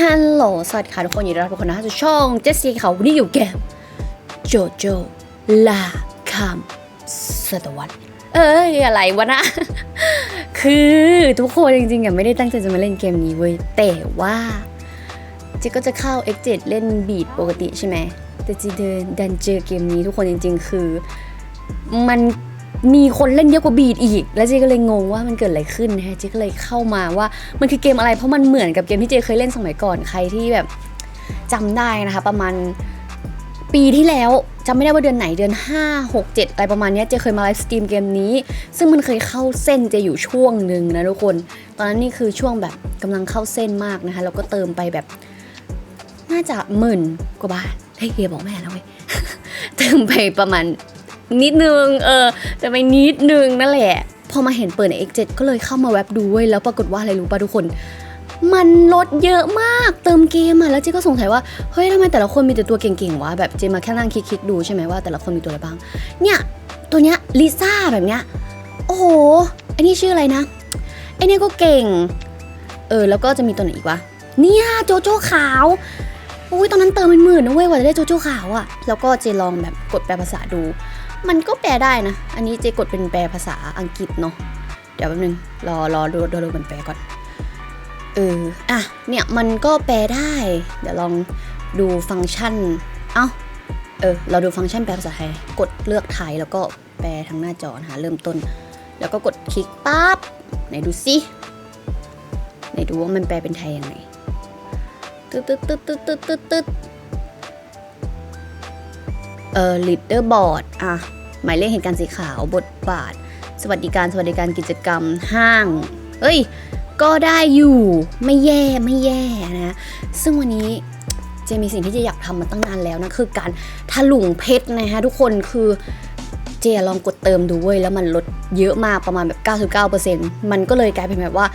ฮัลโหล สวัสดีค่ะทุกคนยินดีต้อนรับทุกคนนะคะสู่ช่องเจสซี่เขาวันนี้อยู่เกมโจโจลาคัมสตวรรษเอ้ยอะไรวะนะ คือทุกคนจริงๆอะไม่ได้ตั้งใจจะมาเล่นเกมนี้เว้ย แต่ว่าเจก็จะเข้า X7 เล่นบีดปกติใช่ไหม แต่จีเดินดันเจอเกมนี้ทุกคนจริง ๆ คือ มัน มีคนเล่นเยอะกว่าบีดอีก แล้วเจก็เลยงงว่ามันเกิดอะไรขึ้นนะฮะเจก็เลยเข้ามาว่ามันคือเกมอะไรเพราะมันเหมือนกับเกมที่เจเคยเล่นสมัยก่อนใครที่แบบจำได้นะคะประมาณปีที่แล้วจำไม่ได้ว่าเดือนไหนเดือน 5 6 7 อะไรประมาณเนี้ยเจเคยมาไลฟ์สตรีมเกมนี้ ซึ่งมันเคยเข้าเส้นเจอยู่ช่วงหนึ่งนะทุกคน ตอนนั้นนี่คือช่วงแบบกำลังเข้าเส้นมากนะคะแล้วก็เติมไปแบบ น่าจะหมื่นกว่าบาทเฮ้ยเฮียบอกแม่นะเว้ยเติมไปประมาณ นิดนึง เออแต่ไปนิดนึงนั่นแหละ พอมาเห็นเปิดใน X7 ก็เลยเข้ามาแว็บดูเว้ยแล้วปรากฏว่าอะไรรู้ป่ะทุกคน มันลดเยอะมาก เติมเกมอะ แล้วเจ๊ก็สงสัยว่า เฮ้ยทำไมแต่ละคนมีแต่ตัวเก่งๆวะ แบบเจ๊มาแค่นั่งคลิกๆดูใช่ไหมว่าแต่ละคนมีตัวอะไรบ้าง เนี่ย ตัวเนี้ยลิซ่าแบบเนี้ย โอ้โหไอ้นี่ชื่ออะไรนะ ไอ้เนี่ยก็เก่ง เออ แล้วก็จะมีตัวไหนอีกวะ เนี่ยโจโจ้ขาวอุ้ยตอนนั้นเติมเป็นหมื่นนะเว้ยกว่าจะได้โจโจ้ขาวอะแล้วก็เจลองแบบกดแปลภาษาดู มันก็แปลได้นะ อันนี้เจกดเป็นแปลภาษาอังกฤษเนาะ เดี๋ยวแป๊บนึง รอรอดูดูดูมันแปลก่อน เออ อะ เนี่ยมันก็แปลได้ เดี๋ยวลองดูฟังก์ชัน เอ้า เออ เราดูฟังก์ชันแปลภาษาไทย กดเลือกไทยแล้วก็แปลทางหน้าจอนะคะเริ่มต้น แล้วก็กดคลิกปั๊บ ไหนดูสิ ไหนดูว่ามันแปลเป็นไทยยังไงตึ๊ดตึ๊ดตึ๊ดตึ๊ดตึ๊ดตึ๊ดตึ๊ด เอ่อ leader board อะ หมายเลขเหตุการณ์สีขาวบทบาท สวัสดิการสวัสดิการกิจกรรมห้าง เอ้ย ก็ได้อยู่ไม่แย่ไม่แย่นะ ซึ่งวันนี้เจมีสิ่งที่เจอยากทำมาตั้งนานแล้วนะ คือการถลุงเพชรนะฮะทุกคนคือเจลองกดเติมดูเว้ยแล้วมันลดเยอะมากประมาณแบบ 99%มันก็เลยกลายเป็นแบบว่า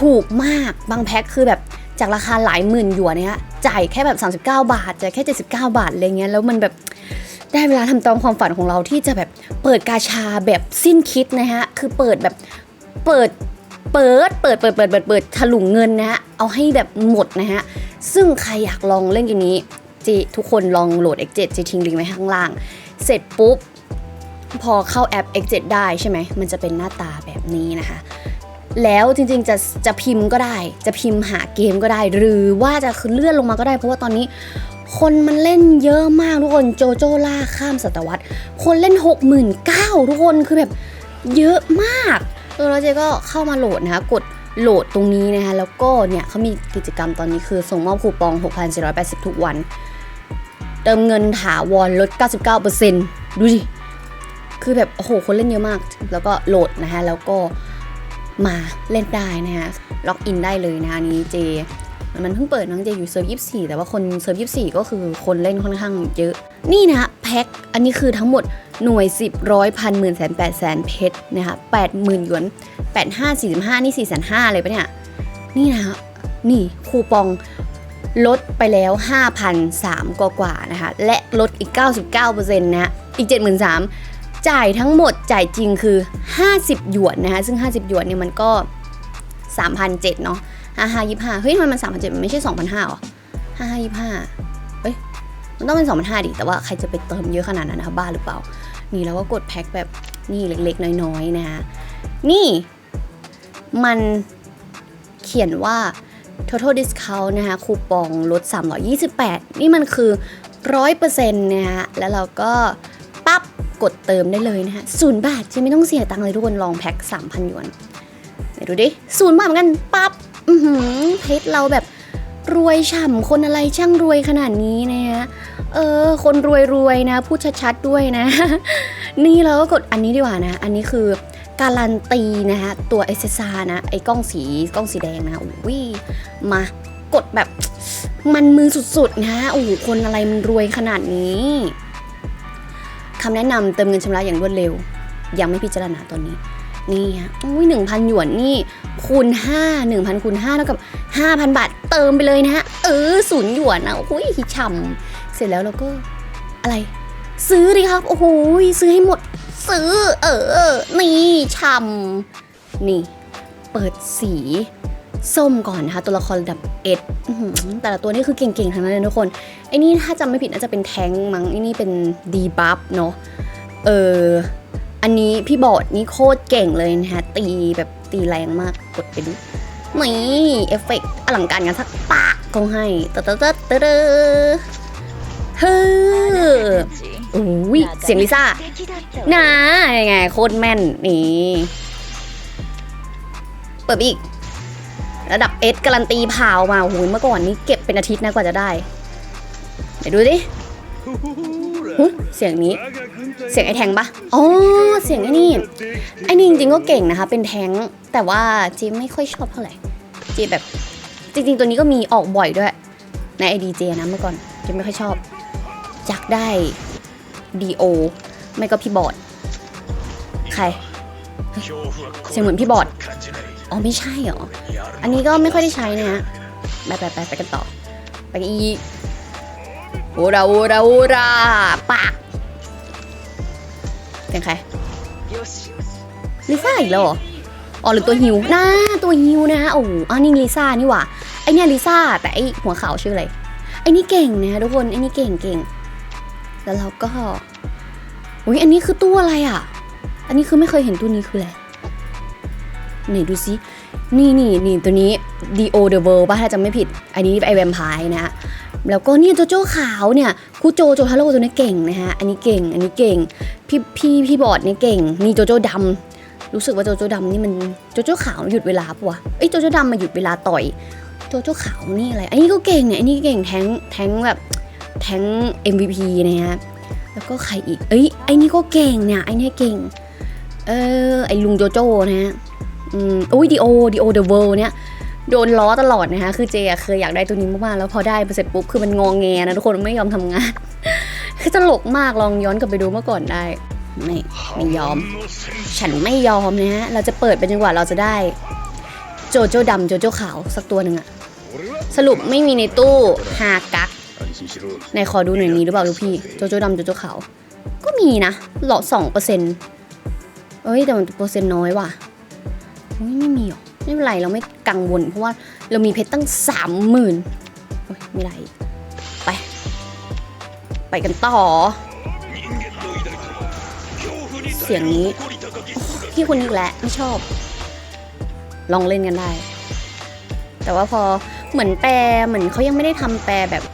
ถูกมากบางแพ็คคือแบบจากราคาหลายหมื่นหยวนเนี่ยจ่ายแค่แบบ 39 บาทจ่ายแค่ 79 บาทอะไรเงี้ยแล้วมันแบบ ได้เวลาทำตามความฝันของเราที่จะแบบเปิดกาชาแบบสิ้นคิดนะฮะ คือเปิดแบบเปิดเปิดเปิดเปิดเปิดเปิดเปิดถลุงเงินนะฮะ เอาให้แบบหมดนะฮะ ซึ่งใครอยากลองเล่นเกมนี้เจทุกคนลองโหลด X7 จะทิ้งลิงก์ไว้ข้างล่าง เสร็จปุ๊บ พอเข้าแอป X7 ได้ใช่ไหม มันจะเป็นหน้าตาแบบนี้นะคะ แล้วจริงๆจะจะพิมพ์ก็ได้ จะพิมพ์หาเกมก็ได้ หรือว่าจะคือเลื่อนลงมาก็ได้ เพราะว่าตอนนี้คนมันเล่นเยอะมากทุกคนโจโจ้ล่าข้ามศตวรรษ คนเล่น 69,000ทุกคนคือแบบเยอะมากเออแล้วเจก็เข้ามาโหลดนะคะกดโหลดตรงนี้นะคะแล้วก็เนี่ยเขามีกิจกรรมตอนนี้คือส่งมอบคูปอง 6,480 ทุกวัน เติมเงินถาวรลด 99%ดูสิคือแบบโอ้โหคนเล่นเยอะมาก แล้วก็โหลดนะคะแล้วก็ มาเล่นได้นะคะล็อกอินได้เลยนะอันนี้เจมันเพิ่งเปิดน้องเจอยู่เซิร์ฟยี่สี่แต่ว่าคนเซิร์ฟยี่สี่ก็คือคนเล่นค่อนข้างเยอะ นี่นะแพ็คอันนี้คือทั้งหมดหน่วย 10ร้อยพันหมื่นแสนแปดแสนเพชรนะคะแปดหมื่นหยวนแปดห้าสี่สิบห้านี่สี่แสนห้าเลยปะเนี่ย นี่นะนี่คูปองลดไปแล้ว 5,003กว่ากว่านะคะ และลดอีก 99%นะฮะอีก 73,000 จ่ายทั้งหมดจ่ายจริงคือ 50 หยวนนะคะซึ่ง 50 หยวนเนี่ยมันก็ 3,007เนาะห้าห้ายี่ห้าเฮ้ยทำไมมันสามพันเจ็ดมันไม่ใช่สองพันห้าหรอห้าห้ายี่ห้าเอ้ยมันต้องเป็นสองพันห้าดิแต่ว่าใครจะไปเติมเยอะขนาดนั้นนะคะบ้าหรือเปล่า นี่แล้วก็กดแพ็คแบบนี่เล็กๆ น้อยๆนะคะนี่มันเขียนว่า total discount นะคะคูปองลด 328 นี่มันคือ 100%นะคะแล้วเราก็ปั๊บ กดเติมได้เลยนะคะศูนย์บาทจะไม่ต้องเสียตังค์เลยทุกคนลองแพ็ค3,000หยวนเดี๋ยวดูดิศูนย์บาทเหมือนกันปั๊บอือหือเพชรเราแบบรวยฉ่ำคนอะไรช่างรวยขนาดนี้นะฮะเออ คนรวยรวยนะพูดชัดๆด้วยนะ นี่เราก็กดอันนี้ดีกว่านะ อันนี้คือการันตีนะฮะตัวเอเซซานะ ไอ้กล้องสีกล้องสีแดงนะอุ้ยมากดแบบมันมือสุดๆนะโอ้โหคนอะไรมันรวยขนาดนี้ คำแนะนำเติมเงินชำระอย่างรวดเร็ว ยังไม่พิจารณาตอนนี้ นี่ฮะอุ้ยหนึ่งพันหยวนนี่คูณห้าหนึ่งพันคูณห้าเท่ากับห้าพันบาทเติมไปเลยนะฮะ เออศูนย์หยวนนะโอ้ยฉ่ำเสร็จแล้วเราก็อะไร ซื้อดิครับ โอ้โหซื้อให้หมด ซื้อ เออ นี่ฉ่ำนี่ เปิดสี ส้มก่อนนะคะตัวละครระดับเอ็ดแต่ละตัวนี่คือเก่งๆทั้งนั้นเลยทุกคนไอ้นี่ถ้าจำไม่ผิดน่าจะเป็นแทงมั้งไอ้นี่เป็นดีบัฟเนาะเอออันนี้พี่บอดนี่โคตรเก่งเลยนะคะตีแบบตีแรงมากกดไปดูนี่เอฟเฟกต์อลังการกันสักปากก็ให้เตอเตอเตอเตอเตอเฮ้ออุ้ยเสียงลิซ่านะยังไงโคตรแม่นนี่เปิดอีก ระดับเอสการันตีพาวมาโอ้โหเมื่อก่อนนี้เก็บเป็นอาทิตย์นะกว่าจะได้ไหนดูดิเสียงนี้ เสียงไอ้แทงปะอ๋อ เสียงไอ้นี่ ไอ้นี่จริงๆก็เก่งนะคะ เป็นแทง แต่ว่าจีไม่ค่อยชอบเท่าไหร่ จีแบบ จริงๆ ตัวนี้ก็มีออกบ่อยด้วย ในไอดีเจนะเมื่อก่อนจีไม่ค่อยชอบจักได้ดีโอ ไม่ก็พี่บอด ใคร เสียงเหมือนพี่บอด อ๋อไม่ใช่เหรอ อันนี้ก็ไม่ค่อยได้ใช้นะฮะไปไปไปไปกันต่อ ไปอีกโอราโอราโอราปากเสียงใครลิซ่าอีกแล้วเหรออ๋อหรือตัวฮิวน่าตัวฮิวนะโอ้อันนี้ลิซ่านี่หว่าไอเนี่ยลิซ่าแต่ไอหัวขาวชื่ออะไรไอนี่เก่งนะทุกคนไอนี่เก่งเก่งแล้วเราก็อุ้ยอันนี้คือตู้อะไรอะ อันนี้คือไม่เคยเห็นตู้นี้คืออะไร นดูซินี่นี่นี่ตัวนี้ D.O. The World ป่ะถ้าจำไม่ผิด อันนี้ไอแวมไพร์นะฮะแล้วก็เนี่ยโจโจ้ขาวเนี่ยคูโจโจทาโร่ตัวนี้เก่งนะฮะ อันนี้เก่ง อันนี้เก่ง พี่พี่พี่บอดเนี่ยเก่ง นี่โจโจ้ดำรู้สึกว่าโจโจ้ดำนี่มันโจโจ้ขาวหยุดเวลาปะวะเอ้ยโจโจ้ดำมาหยุดเวลาต่อยโจโจ้ขาวนี่อะไร อันนี้ก็เก่งเนี่ยอันนี้เก่งแทงแทงแบบแทง MVP นะฮะ แล้วก็ใครอีก เอ้ยไอ้นี่ก็เก่งเนี่ยไอ้นี่เก่ง เออไอ้ลุงโจโจ้นะฮะ อุ้ยดีโอดีโอเดอะเวิลด์เนี่ยโดนล้อตลอดนะคะ คือเจอเคยอยากได้ตัวนี้มากๆ แล้วพอได้เสร็จปุ๊บ คือมันงองแงนะทุกคนไม่ยอมทำงาน คือตลกมากลองย้อนกลับไปดูเมื่อก่อนได้ ไม่ ไม่ยอม ฉันไม่ยอมนะฮะ เราจะเปิดไปจนกว่าเราจะได้ โจโจ้ดำโจโจ้ขาวสักตัวหนึ่งอะสรุปไม่มีในตู้ฮากักในขอดูหน่อยมีหรือเปล่าลูกพี่ โจโจ้ดำโจโจ้ขาว ก็มีนะหลอสองเปอร์เซ็นต์เอ้ยแต่มันเปอร์เซ็นต์น้อยว่ะ ไม่มีหรอไม่เป็นไรเราไม่กังวล เพราะว่าเรามีเพชรตั้งสามหมื่นไม่ได้อีกไป ไปกันต่อ เสียงนี้พี่คนนี้อีกแล้วไม่ชอบ ลองเล่นกันได้ แต่ว่าพอเหมือนแปลเหมือนเขายังไม่ได้ทำแปลแบบ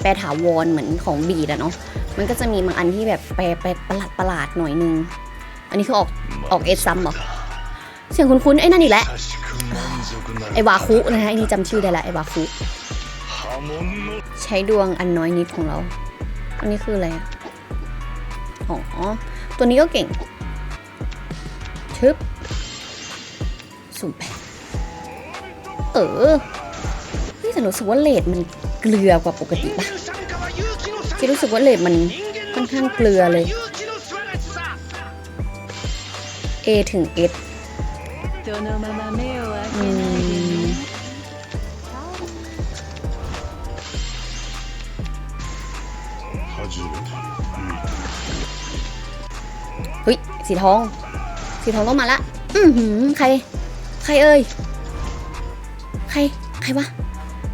แปลถาวรเหมือนของบีดอะเนาะมันก็จะมีบางอันที่แบบแปลแปลประหลาดประหลาดๆหน่อยนึง อันนี้คือออกออกเอสซัมหรอ เสียงคุ้นๆไอ้นั่นอีกแล้วไอ้วาคุนะฮะไอ้นี่จำชื่อได้ละไอ้วาคุใช้ดวงอันน้อยนิดของเรา อันนี้คืออะไรอ๋อ ตัวนี้ก็เก่งชึบสุ่มไปเออเฮ้ยแต่รู้สึกว่าเลดมันเกลือกว่าปกติปะที่รู้สึกว่าเลดมันค่อนข้างเกลือเลย A ถึง S そのまま目を開 อื けないで ม ね เฮ้ย สีทอง สีทองต้องมาละ อือหือ ใคร ใครเอ่ย ใคร ใครวะ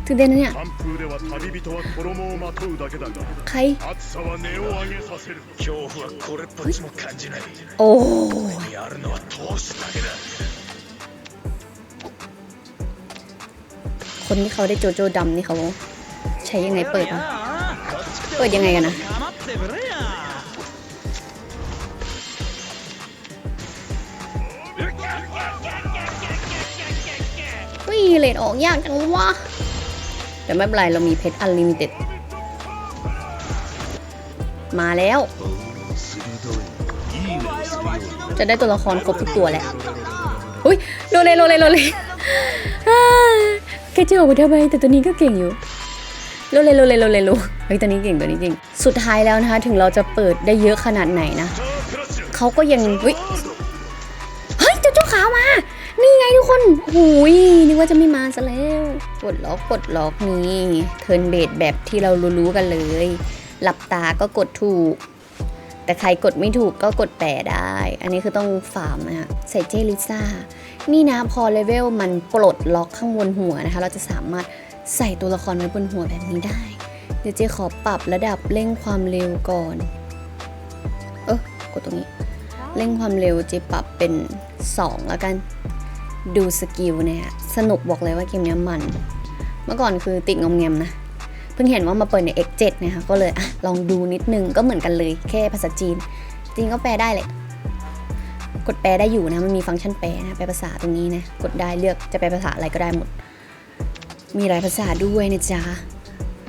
ตื่นเต้นนะเนี่ย 寒風では旅人は衣をまとうだけだが ใคร 暑さは根を上げさせる恐怖はこれっぽっちも感じない โอ้ やるのは通すだけだ คนที่เขาได้โจโจ้ดำนี่เขาใช้ยังไงเปิดวะเปิดยังไงกันนะเฮ้ยเลนออกยากจังวะแต่ไม่เป็นไรเรามีเพชรอันลิมิเต็ด มาแล้ว จะได้ตัวละครครบทุกตัวแหละอุ้ยโรเลโรเลโรเล่ แกจะออกไปทำไมแต่ตัวนี้ก็เก่งอยู่โรเลโรเลโรเลโรเฮ้ยตัวนี้เก่งตัวนี้เก่ง สุดท้ายแล้วนะคะถึงเราจะเปิดได้เยอะขนาดไหนนะเขาก็ยังเฮ้ยเฮ้ยเจ้าเจ้าขาวมานี่ไงทุกคนหูยนึกว่าจะไม่มาซะแล้วกดล็อกกดล็อกนี่เทิร์นเบดแบบที่เรารู้ๆกันเลย หลับตาก็กดถูก แต่ใครกดไม่ถูกก็กดแปรได้ อันนี้คือต้องฟาร์มนฮะใส่เจลิซ่า นี่นะพอเลเวลมันปลดล็อกข้างบนหัวนะคะ เราจะสามารถใส่ตัวละครไว้บนหัวแบบนี้ได้ เดี๋ยวเจ๊ขอปรับระดับเร่งความเร็วก่อน เออกดตรงนี้ เร่งความเร็วเจ๊ปรับเป็น 2 แล้วกัน ดูสกิลเนี่ยสนุกบอกเลยว่าเกมนี้มัน เมื่อก่อนคือติดงอมแงมนะเพิ่งเห็นว่ามาเปิดใน X7 นะคะก็เลยอะลองดูนิดนึงก็เหมือนกันเลยแค่ภาษาจีน จริงก็แปลได้เลย กดแปลได้อยู่นะ มันมีฟังก์ชันแปลนะแปลภาษาตรงนี้นะ กดได้เลือกจะแปลภาษาอะไรก็ได้หมด มีหลายภาษาด้วยนะจ๊ะ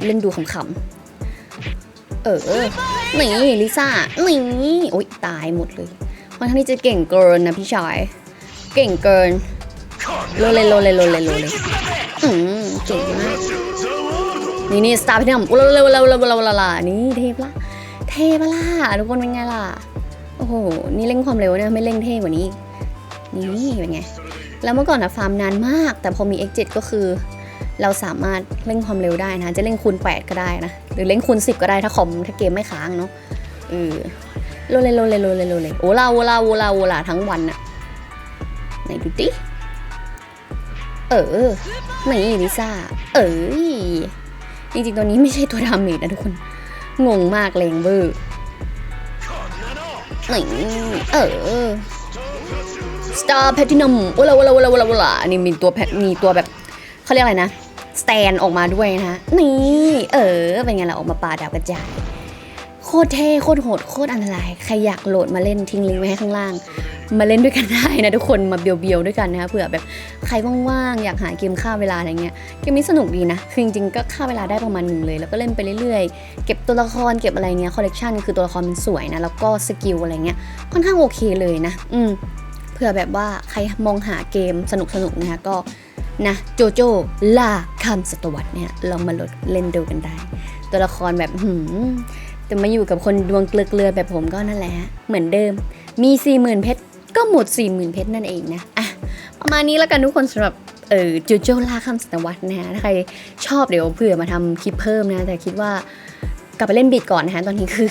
เล่นดูขำๆ เออ นี่ลิซ่า นี่โอ๊ยตายหมดเลยค่อนข้างที่จะเก่งเกินนะพี่ชาย เก่งเกิน โลเลโลเลโลเลโลเลยอืมเก่งมากนี่นี่สตาร์พิทัมอุลาลาลาลาลาลาลานี่เทปละ เทปละทุกคนเป็นไงล่ะ โอ้โห นี่เร่งความเร็วนี่ยไม่เร่งเท่กว่านี้ นี่เป็นไง แล้วเมื่อก่อนนะฟาร์มนานมาก แต่พอมี X7 ก็คือ เราสามารถเร่งความเร็วได้นะ จะเร่งคูณ 8 ก็ได้นะ หรือเร่งคูณ 10 ก็ได้ถ้าคอมถ้าเกมไม่ค้างเนาะเออโลเลยโลเลโลเลโลเลโอลาโอลาโอลาโอลาทั้งวันอะไหนดูดิเออนี่ลิซ่า เอ้ยจริงๆตัวนี้ไม่ใช่ตัวดาเมจนะทุกคน งงมากเลงเบอร์ นี่เออ Star Platinum วลาวลาวลาวลาวลาอันนี้มีตัวแพมีตัวแบบเขาเรียกอะไรนะสแตนออกมาด้วยนะนี่เออเป็นไงล่ะออกมาปาดาวกระจายโคตรเท่โคตรโหดโคตรอันตราย ใครอยากโหลดมาเล่นทิ้งลิงก์ไว้ให้ข้างล่าง มาเล่นด้วยกันได้นะทุกคนมาเบียวๆด้วยกันนะคะเผื่อแบบใครว่างๆอยากหาเกมฆ่าเวลาอะไรเงี้ยเกมนี้สนุกดีนะคือจริงๆก็ฆ่าเวลาได้ประมาณหนึ่งเลย แล้วก็เล่นไปเรื่อยๆ เก็บตัวละครเก็บอะไรเงี้ยคอลเลกชันคือตัวละครมันสวยนะแล้วก็สกิลอะไรเงี้ยค่อนข้างโอเคเลยนะ อืมเผื่อแบบว่าใครมองหาเกมสนุกๆนะคะก็นะโจโจล่าคำศตวรรษเนี่ยลองมาลดเล่นดูกันได้ ตัวละครแบบหืมแต่มาอยู่กับคนดวงเกลือๆแบบผมก็นั่นแหละ เหมือนเดิม มี40,000เพชร ก็หมด 40,000 เพชรนั่นเองนะอะประมาณนี้แล้วกันทุกคนสำหรับเออโจโจล่าคำศตวรรษนะฮะถ้าใครชอบเดี๋ยวเผื่อมาทำคลิปเพิ่มนะ แต่คิดว่ากลับไปเล่นบิดก่อนนะฮะ ตอนนี้คือ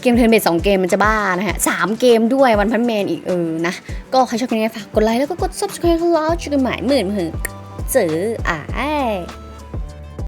เกมเทิร์นเบสสองเกมมันจะบ้านะฮะสามเกมด้วยวันพันแมนอีกเออนะ ก็ใครชอบคลิปนี้ฝากกดไลค์แล้วก็กด subscribe แล้วเจอกันใหม่หมื่นหมื่นเจออ่า